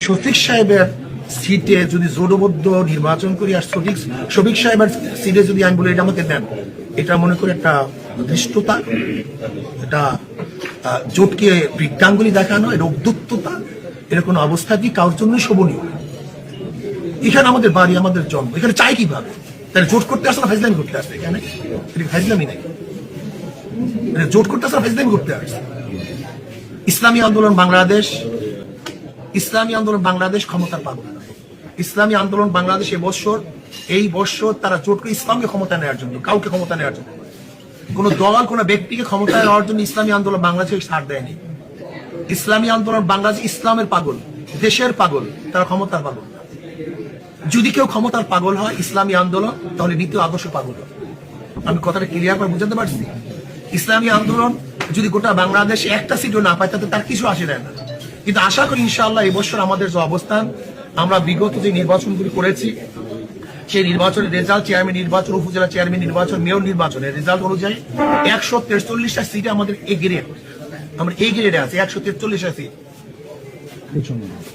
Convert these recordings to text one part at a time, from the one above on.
শফিক সাহেবের সিটে যদি জোটবদ্ধ নির্বাচন করি আর সঠিক শফিক সাহেবের সিটে যদি আমি বলি, এটা আমাকে দেন। এটা মনে করি একটা ধৃষ্টতা, এটা জোটকে বৃদ্ধাঙ্গুলি দেখানো, এটা উদ্যুত্ততা এটা কোনো অবস্থাতেই কারোর জন্যই শোভনীয়? এখানে আমাদের বাড়ি, আমাদের জন্ম। এখানে চাই কীভাবে? তাহলে জোট করতে আসলে ফাইজলামি করতে আসবে এখানে? এটা ফাইজলামি নাই? জোট করতে আসলে ফাইজলামি করতে আসবে ইসলামী আন্দোলন বাংলাদেশ ইসলামী আন্দোলন বাংলাদেশ ক্ষমতার পাবে না। ইসলামী আন্দোলন বাংলাদেশ এবছর, এই বছর তারা জোট করে ইসলামকে ক্ষমতা নেওয়ার জন্য, কাউকে ক্ষমতা নেওয়ার জন্য নয়। কোনো দল, কোনো ব্যক্তিকে ক্ষমতা নেওয়ার জন্য ইসলামী আন্দোলন বাংলাদেশে ছাড় দেয়নি ইসলামী আন্দোলন বাংলাদেশ ইসলামের পাগল, দেশের পাগল, তারা ক্ষমতার পাগল যদি কেউ ক্ষমতার পাগল হয় ইসলামী আন্দোলন, তাহলে নীতি আদর্শ পাগল। আমি কথাটা ক্লিয়ার করে বুঝাতে পারছি ইসলামী আন্দোলন যদি গোটা বাংলাদেশ একটা সিটও না পায়, তাতে তার কিছু আসে না কিন্তু আশা করি ইনশাআল্লাহ এবছর আমাদের যে অবস্থান, আমরা বিগত যে নির্বাচনগুলি করেছি, সেই নির্বাচনের রেজাল্ট চেয়ারম্যান নির্বাচন, উপজেলা চেয়ারম্যান নির্বাচন মেয়র নির্বাচনের রেজাল্ট অনুযায়ী একশো তেরচল্লিশটা সিটে আমাদের এ গ্রেড আমরা এই গ্রেডে আছে, একশো তেরচল্লিশটা সিট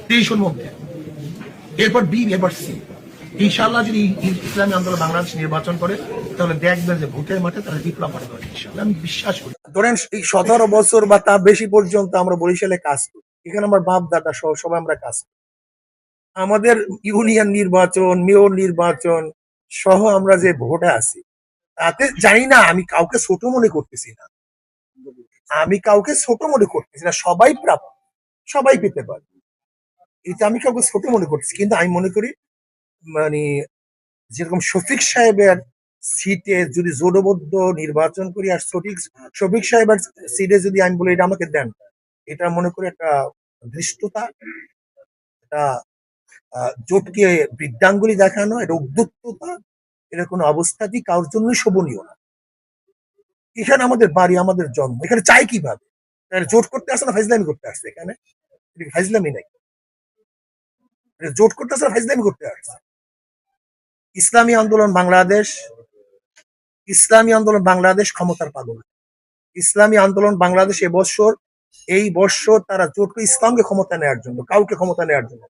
তেইশের মধ্যে। এরপর বি এরপর সি ইনশাল্লাহ যদি ইসলামী আন্দোলন বাংলাদেশ নির্বাচন করে, তাহলে দেখবেন যে ভোটের মাঠে তারা বিপ্লব করে। ইনশাল্লাহ আমি বিশ্বাস করি। ধরেন সতেরো বছর বা তার বেশি পর্যন্ত আমরা বরিশালে কাজ করি। এখানে আমার বাপ দাদা সহ সবাই আমরা কাজ আমাদের ইউনিয়ন নির্বাচন, মেয়র নির্বাচন সহ আমরা যে ভোটে আছি, তাতে জানি না, আমি কাউকে ছোট মনে করতেছি না। আমি কাউকে ছোট মনে করতেছি না, সবাই প্রাপ্য সবাই পেতে পারে। এটা আমি কাউকে ছোট মনে করতেছি, কিন্তু আমি মনে করি মানে যেরকম শফিক সাহেবের সিটে যদি জোটবদ্ধ নির্বাচন করি আর সঠিক শফিক সাহেবের সিটে যদি আমি বলি, এটা আমাকে দেন এটা মনে করি একটা ধৃষ্টতা এটা জোটকে বৃদ্ধাঙ্গুলি দেখানো, এটা উদ্যুত্ততা এটা কোনো অবস্থাতেই কারোর জন্যই শোভনীয় না। এখানে আমাদের বাড়ি, আমাদের জন্ম। এখানে চাই কীভাবে? জোট করতে আসে না ফাইজলামি করতে আসছে এখানে? ফাইজলামি নাই। জোট করতে আসে না ফাইজলামি করতে আসছে। ইসলামী আন্দোলন বাংলাদেশ, ইসলামী আন্দোলন বাংলাদেশ ক্ষমতার পাগল। ইসলামী আন্দোলন বাংলাদেশ এবছর এই বছর তারা জোট করে ইসলামকে ক্ষমতা নেওয়ার জন্য কাউকে ক্ষমতা নেওয়ার জন্য।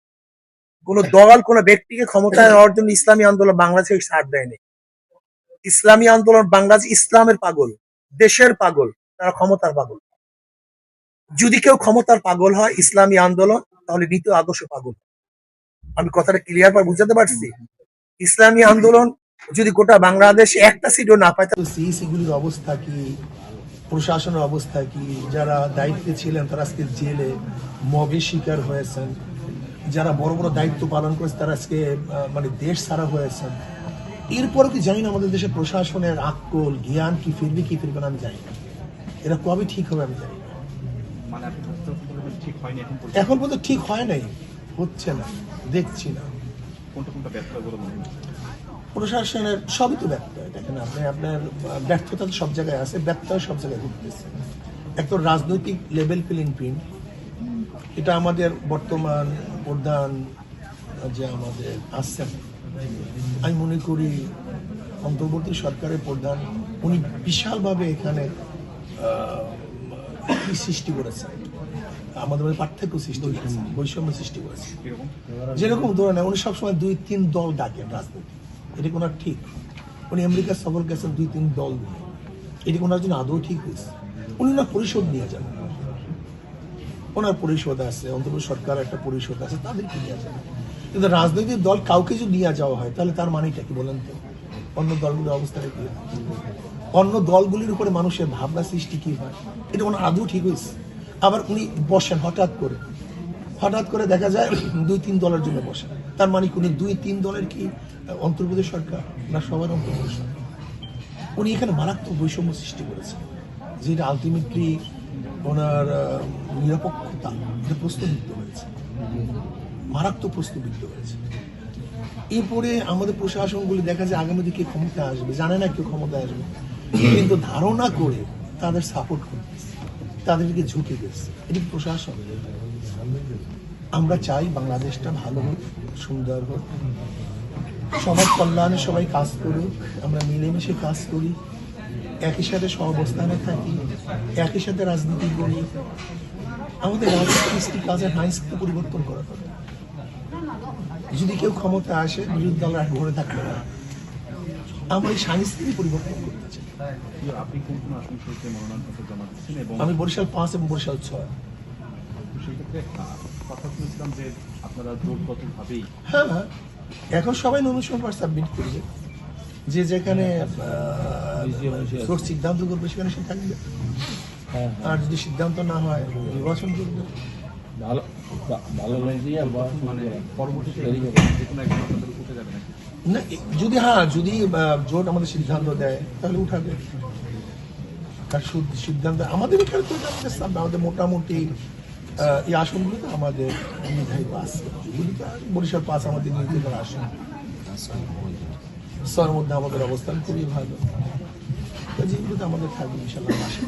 কোন দল কোন ব্যক্তিকে ক্ষমতা নেওয়ার জন্য ইসলামী আন্দোলন বাংলাদেশে ছাড় দেয়নি। ইসলামী আন্দোলন বাংলাদেশ ইসলামের পাগল দেশের পাগল তারা ক্ষমতার পাগল। যদি কেউ ক্ষমতার পাগল হয় ইসলামী আন্দোলন তাহলে নীতি আদর্শ পাগল। আমি কথাটা ক্লিয়ার পর বুঝাতে পারছি? ইসলামী আন্দোলন যদি গোটা বাংলাদেশ একটা সিটও না পায় তাহলে সিইসি গুলির অবস্থা কি প্রশাসনের অবস্থা কি যারা দায়িত্বে ছিলেন তারা আজকে জেলে মবে শিকার হয়েছেন? যারা বড় বড় দায়িত্ব পালন করেছে তারা আজকে মানে দেশ ছাড়া হয়েছেন। এরপরে কি জানি না আমাদের দেশে প্রশাসনের আক্কল জ্ঞান কি ফিরবে কি ফিরবে না আমি জানি না। এরা কবে ঠিক হবে আমি জানি না। মানে এখন পর্যন্ত। এখন পর্যন্ত ঠিক হয় নাই হচ্ছে না দেখছি না। কোনটা কোনটা ব্যর্থ বলে মনে হয় প্রশাসনের সবই তো ব্যর্থ। দেখেন আপনি আপনার ব্যর্থতা তো সব জায়গায় আছে ব্যর্থতা সব জায়গায় ঘুরতেছে এক তো রাজনৈতিক লেভেল প্লেইং ফিল্ড এটা আমাদের বর্তমান প্রধান যে আমাদের আসছেন আমি মনে করি অন্তর্বর্তী সরকারের প্রধান, উনি বিশালভাবে এখানে সৃষ্টি করেছেন? আমাদের মধ্যে পার্থক্য সৃষ্টি করেছে বৈষম্য সৃষ্টি করেছে যেরকম ধরে না উনি সবসময় দুই তিন দল ডাকেন রাজনীতি এটা কোনো ঠিক। উনি আমেরিকা সফর গেছেন দুই, তিন দল নিয়ে। এটি ওনার জন্য আদৌ ঠিক হয়েছে। উনি না পরিষদ নিয়ে যান। ওনার পরিষদ আছে অন্তর্বর্তী সরকার একটা পরিষদ আছে, তাদেরকে নিয়ে যান। কিন্তু রাজনৈতিক দল কাউকে যদি নিয়ে যাওয়া হয়, তাহলে তার মানেটা কি বলেন তো? অন্য দলগুলোর অবস্থাটা কি? অন্য দলগুলির উপরে মানুষের ভাবনা সৃষ্টি কি হয়? এটা ওনার আদৌ ঠিক হয়েছে। আবার উনি বসেন হঠাৎ করে। হঠাৎ করে দেখা যায় দুই, তিন দলের জন্য বসে। তার মানে উনি দুই, তিন দলের কি অন্তর্প্রদেশ সরকার না সবার অন্তর্প্রদেশ সরকার? উনি এখানে মারাত্মক বৈষম্য সৃষ্টি করেছেন। যেটা আলটিমেটলি ওনার নিরপেক্ষতা এটা প্রশ্নবিদ্ধ হয়েছে। মারাত্মক প্রশ্নবিদ্ধ হয়েছে। এরপরে আমাদের প্রশাসনগুলি দেখা যায় আগামী দিকে ক্ষমতা আসবে। জানে না কেউ ক্ষমতা আসবে। কিন্তু ধারণা করে তাদের সাপোর্ট করতেছে। তাদেরকে ঝুঁকে গেছে। এটি প্রশাসন? আমরা চাই বাংলাদেশটা ভালো হোক, সুন্দর হোক। সমাজ কল্যাণে সবাই কাজ করুক, আমরা মিলেমিশে কাজ করি। একই সাথে সহাবস্থানে থাকি, একই সাথে রাজনীতি করি। আমাদের রাজনীতি কাজের হাইস্টকে পরিবর্তন করা দরকার। যদি কেউ ক্ষমতা আসে, বিরোধী দলরা ঘুরে থাকবে না। আমরা এই সংস্কৃতি পরিবর্তন করতে চাই। আপনি কোন কোন আসন থেকে মনোনয়নপত্র জমা দিচ্ছেন এবং আমি বরিশাল পাঁচ এবং বরিশাল ছয়। কথা শুনেছিলাম যে আপনারা জোটগতভাবেই হ্যাঁ। এখন সবাই নমিনেশন পার সাবমিট করবে। যে যেখানে সিদ্ধান্ত করবে সেখানে সে থাকবে। আর যদি সিদ্ধান্ত না হয় নির্বাচন করবে। ভালো ভালো মানে পরবর্তীতে যে কোনো একজন আপনাদের উঠে যাবে নাকি? না, যদি হ্যাঁ যদি জোট আমাদের সিদ্ধান্ত দেয়, তাহলে উঠাবে। তার সিদ্ধান্ত আমাদের এখানে তো আমাদের আমাদের মোটামুটি এই আসনগুলোতে আমাদের নির্ধারিত আছে বরিশাল পাস আমাদের নির্ধারিত আসন। স্তরের মধ্যে আমাদের অবস্থান খুবই ভালো। যেগুলোতে আমাদের থাকবে ইনশাল্লাহ আসে